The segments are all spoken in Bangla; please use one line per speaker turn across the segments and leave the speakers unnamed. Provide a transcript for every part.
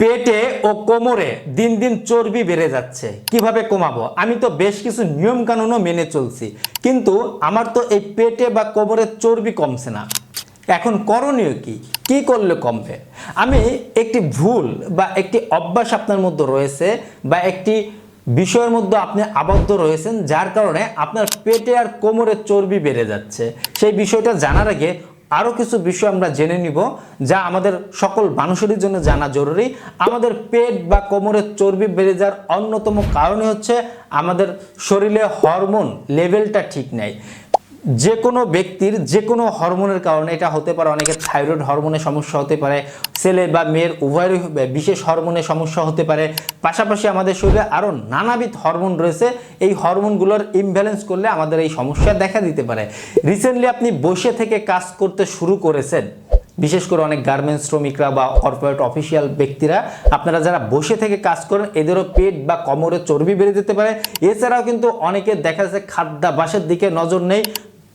পেটে ও কোমরে দিন দিন চর্বি বেড়ে যাচ্ছে। কীভাবে কমাবো? আমি তো বেশ কিছু নিয়ম কানুনও মেনে চলছি। কিন্তু আমার তো এই পেটে বা কোমরের চর্বি কমছে না। এখন করণীয় কি? কি করলে কমবে? আমি একটি ভুল বা একটি অভ্যাস আপনার মধ্যে রয়েছে বা একটি বিষয়ের মধ্যে আপনি আবদ্ধ রয়েছেন, যার কারণে আপনার পেটে আর কোমরের চর্বি বেড়ে যাচ্ছে। সেই বিষয়টা জানার আগে আরও কিছু বিষয় আমরা জেনে নিব যা আমাদের সকল মানুষেরই জন্য জানা জরুরি। আমাদের পেট বা কোমরের চর্বি বেড়ে যাওয়ার অন্যতম কারণই হচ্ছে আমাদের শরীরে হরমোন লেভেলটা ঠিক নেই। যে কোনো ব্যক্তির যে কোনো হরমোনের কারণে এটা হতে পারে অনেকের থাইরয়েড হরমোনের সমস্যা হতে পারে, ছেলে বা মেয়ের উভয়েরই বিশেষ হরমোনের সমস্যা হতে পারে। পাশাপাশি আমাদের শরীরে আরও নানাবিধ হরমোন রয়েছে, এই হরমোনগুলোর ইমব্যালেন্স করলে আমাদের এই সমস্যা দেখা দিতে পারে। রিসেন্টলি আপনি বসে থেকে কাজ করতে শুরু করেছেন, বিশেষ করে অনেক গার্মেন্টস শ্রমিকরা বা কর্পোরেট অফিসিয়াল ব্যক্তিরা, আপনারা যারা বসে থেকে কাজ করেন, এদেরও পেট বা কোমরে চর্বি বেড়ে যেতে পারে। এছাড়াও কিন্তু অনেকে দেখা যাচ্ছে খাদ্যাভাসের দিকে নজর নেই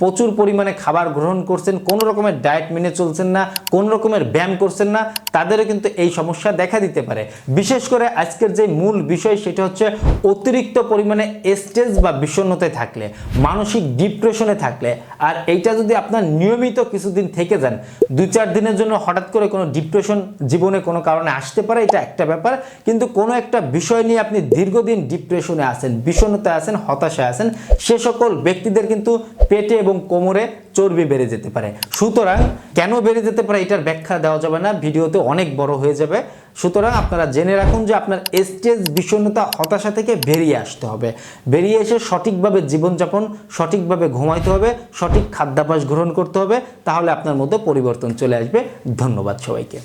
প্রচুর পরিমাণে খাবার গ্রহণ করছেন, কোনো রকমের ডায়েট মেনে চলছেন না, কোনো রকমের ব্যায়াম করছেন না, তাদেরও কিন্তু এই সমস্যা দেখা দিতে পারে। বিশেষ করে আজকের যে মূল বিষয় সেটা হচ্ছে অতিরিক্ত পরিমাণে স্ট্রেস বা বিষণ্ণতায় থাকলে, মানসিক ডিপ্রেশনে থাকলে। আর এইটা যদি আপনার নিয়মিত কিছুদিন থেকে যান, দুই চার দিনের জন্য হঠাৎ করে কোনো ডিপ্রেশন জীবনে কোনো কারণে আসতে পারে, এটা একটা ব্যাপার। কিন্তু কোনো একটা বিষয় নিয়ে আপনি দীর্ঘদিন ডিপ্রেশনে আছেন, বিষণ্ণতায় আছেন, হতাশায় আছেন, সে সকল ব্যক্তিদের কিন্তু পেটে এবং কোমরে চর্বি বেড়ে যেতে পারে। সুতরাং কেন বেড়ে যেতে পারে এটার ব্যাখ্যা দেওয়া যাবে না, ভিডিওতে অনেক বড় হয়ে যাবে। সুতরাং আপনারা জেনে রাখুন যে আপনার স্টেজ বিষণ্ণতা, হতাশা থেকে বেরিয়ে আসতে হবে। বেরিয়ে এসে সঠিকভাবে জীবনযাপন, সঠিকভাবে ঘুমাইতে হবে, সঠিক খাদ্যাভ্যাস গ্রহণ করতে হবে, তাহলে আপনার মধ্যে পরিবর্তন চলে আসবে। ধন্যবাদ সবাইকে।